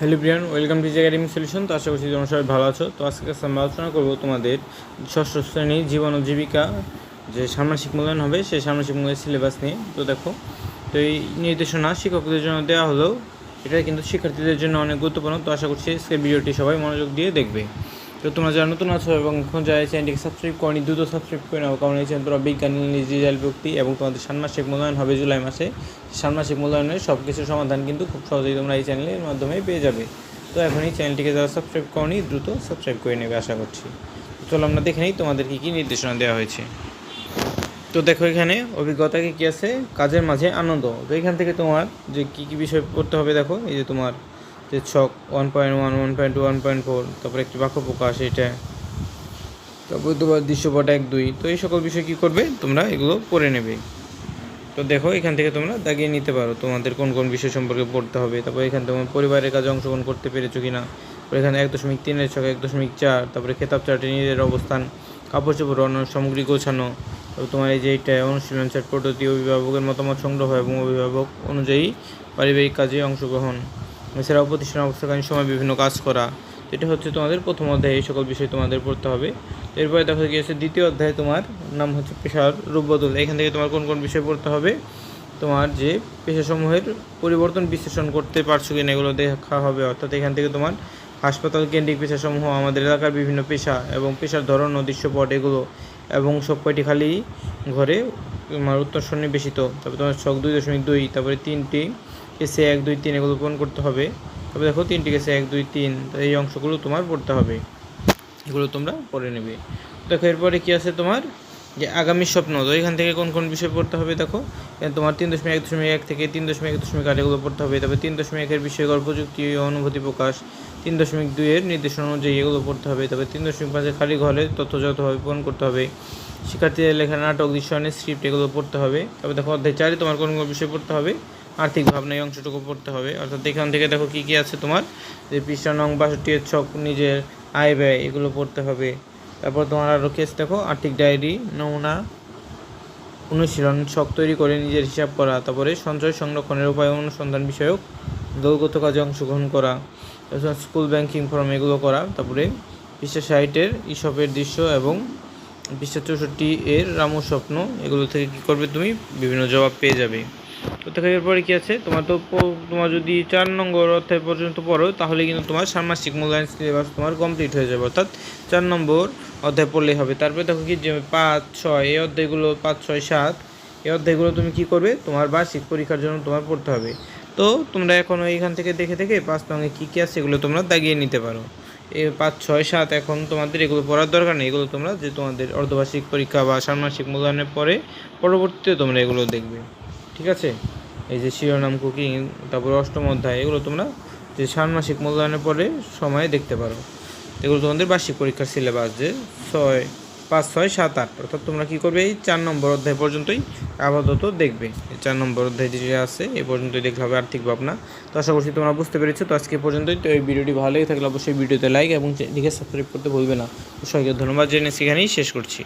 Hello Brian, welcome to academy solution. তো আশা করছি তোমরা সবাই ভালো আছো। তো আজকে আমরা আলোচনা করব তোমাদের ষষ্ঠ শ্রেণির জীবন ও জীবিকা যে ষান্মাসিক মূল্যায়ন হবে, সেই ষান্মাসিক মূল্যায়ন সিলেবাস নিয়ে। তো দেখো, তো এই নির্দেশনা শিক্ষকদের জন্য দেওয়া হলেও এটা কিন্তু শিক্ষার্থীদের জন্য অনেক গুরুত্বপূর্ণ। তো আশা করছি আজকের ভিডিওটি সবাই মনোযোগ দিয়ে দেখবে। তো তোমরা যারা নতুন আছো এবং এখন যারা এই চ্যানেলটিকে সাবস্ক্রাইব করনি, দ্রুত সাবস্ক্রাইব করে নাও, কারণ এই চ্যানেল তোমরা বিজ্ঞান ডিজিটাল ব্যক্তি এবং তোমাদের ষান্মাসিক মূল্যায়ন হবে জুলাই মাসে। ষান্মাসিক মূল্যায়নের সব কিছুর সমাধান কিন্তু খুব সহজেই তোমরা এই চ্যানেলের মাধ্যমে পেয়ে যাবে। তো এখন এই চ্যানেলটিকে যারা সাবস্ক্রাইব করনি, দ্রুত সাবস্ক্রাইব করে নেবে, আশা করছি। চলো আমরা দেখে নিই তোমাদের কী কী নির্দেশনা দেওয়া হয়েছে। তো দেখো এখানে অভিজ্ঞতা কি কী আছে? কাজের মাঝে আনন্দ। তো এখান থেকে তোমার যে কী কী বিষয় পড়তে হবে দেখো, এই যে তোমার যে ছক one point one one point two one point four তারপরে একটি বাক্য প্রকাশ এটা। তারপরে তোমার দৃশ্যপট এক, দুই। তো এই সকল বিষয় কী করবে? তোমরা এগুলো পড়ে নেবে। তো দেখো, এখান থেকে তোমরা দাগিয়ে নিতে পারো তোমাদের কোন কোন বিষয় সম্পর্কে পড়তে হবে। তারপর এখান তোমার পরিবারের কাজে অংশগ্রহণ করতে পেরেছ কিনা? তারপর এখানে এক দশমিক তিনের ছক, এক দশমিক চার, তারপরে খেতাব চার্টে নিজের অবস্থান কাপড় চোপড় অন্য সামগ্রী গোছানো, তারপর তোমার এই যে এইটা অনুশীলন চার্ট, পদ্ধতি, অভিভাবকের মতামত সংগ্রহ এবং অভিভাবক অনুযায়ী পারিবারিক কাজে অংশগ্রহণ। এছাড়াও প্রতিষ্ঠান অবস্থাকালীন সময় বিভিন্ন কাজ করা এটা হচ্ছে তোমাদের প্রথম অধ্যায়ে, এই সকল বিষয় তোমাদের পড়তে হবে। এরপরে দেখা গিয়েছে দ্বিতীয় অধ্যায়ে তোমার, নাম হচ্ছে পেশার রূপবদল। এখান থেকে তোমার কোন কোন বিষয় পড়তে হবে? তোমার যে পেশাসমূহের পরিবর্তন বিশ্লেষণ করতে পারছ কিনা এগুলো দেখা হবে। অর্থাৎ এখান থেকে তোমার হাসপাতাল কেন্দ্রিক পেশাসমূহ, আমাদের এলাকার বিভিন্ন পেশা এবং পেশার ধরন ও দৃশ্যপট এগুলো এবং সব কয়টি খালি ঘরে তোমার উত্তর সন্নিবেশিত। তারপরে তোমার ছক দুই দশমিক দুই, তারপরে তিনটি কেসে এক, দুই, তিন এগুলো পূরণ করতে হবে। তবে দেখো, তিনটি কেসে এক, দুই, তিন এই অংশগুলো তোমার পড়তে হবে। এগুলো তোমরা পড়ে নেবে। দেখো, এরপরে কী আছে তোমার? যে আগামী স্বপ্ন, তো এখান থেকে কোন কোন বিষয় পড়তে হবে দেখো? তোমার তিন দশমিক এক দশমিক এক থেকে তিন দশমিক এক দশমিক আট এগুলো পড়তে হবে। তবে তিন দশমিক একের বিষয়গত প্রযুক্তি ও অনুভূতি প্রকাশ, তিন দশমিক দুইয়ের নির্দেশনা অনুযায়ী এগুলো পড়তে হবে। তবে তিন দশমিক পাঁচের খালি ঘরে তথ্য যথাভাবে পূরণ করতে হবে। শিক্ষার্থীদের লেখা নাটক, দৃশ্যায়নের স্ক্রিপ্ট এগুলো পড়তে হবে। তবে দেখো, অধ্যায় চারে তোমার কোন কোন বিষয় পড়তে হবে? আর্থিক ভাবনা এই অংশটুকু পড়তে হবে। অর্থাৎ এখান থেকে দেখো কী কী আছে তোমার? যে পৃষ্ঠা নং বাষট্টি এর ছক নিজের আয় ব্যয়, এগুলো পড়তে হবে। তারপর তোমার আরও কেস দেখো, আর্থিক ডায়েরি নমুনা, অনুশীলন, ছক তৈরি করে নিজের হিসাব করা, তারপরে সঞ্চয় সংরক্ষণের উপায় অনুসন্ধান বিষয়ক, দলগত কাজে অংশগ্রহণ করা স্কুল ব্যাংকিং ফর্ম এগুলো করা, তারপরে পৃষ্ঠা ষাটের ইসপের দৃশ্য এবং পৃষ্ঠা চৌষট্টি এর রামু স্বপ্ন, এগুলো থেকে কী করবে তুমি? বিভিন্ন জবাব পেয়ে যাবে। দেখো এরপরে কী আছে? তোমার তো তোমার যদি চার নম্বর অধ্যায় পর্যন্ত পড়ো, তাহলে কিন্তু তোমার ষান্মাসিক মূল্যায়ন সিলেবাস তোমার কমপ্লিট হয়ে যাবে। অর্থাৎ চার নম্বর অধ্যায় পড়লেই হবে। তারপরে দেখো কি যে পাঁচ, ছয়, এই অধ্যায়গুলো পাঁচ, ছয়, সাত, এই অধ্যায়গুলো তুমি কি করবে? তোমার বার্ষিক পরীক্ষার জন্য তোমার পড়তে হবে। তো তোমরা এখন এইখান থেকে দেখে দেখে পাঁচ নঙ্গে কী কী আছে এগুলো তোমরা দাগিয়ে নিতে পারো। এই পাঁচ, ছয়, সাত এখন তোমাদের এগুলো পড়ার দরকার নেই। এগুলো তোমরা যে তোমাদের অর্ধবার্ষিক পরীক্ষা বা ষান্মাসিক মূল্যায়নের পরে পরবর্তীতে তোমরা এগুলো দেখবে। ঠিক আছে? এই যে শিরোনাম, কুকিং, তারপরে অষ্টম অধ্যায়, এগুলো তোমরা যে ষান্মাসিক মূল্যায়নের পরে সময়ে দেখতে পারো। এগুলো তোমাদের বার্ষিক পরীক্ষার সিলেবাস যে ছয়, পাঁচ, ছয়, সাত, আট, অর্থাৎ তোমরা কী করবে? এই চার নম্বর অধ্যায় পর্যন্তই আপাতত দেখবে। এই চার নম্বর অধ্যায় যেটা আছে এই পর্যন্তই দেখলে হবে আর্থিক ভাবনা। তো আশা করছি তোমরা বুঝতে পেরেছ। তো আজকে পর্যন্তই। তো এই ভিডিওটি ভালো লেগে থাকলে অবশ্যই ভিডিওতে লাইক এবং চ্যানেলটিকে সাবস্ক্রাইব করতে ভুলবে না। সবাইকে ধন্যবাদ। জেনে সেখানেই শেষ করছি।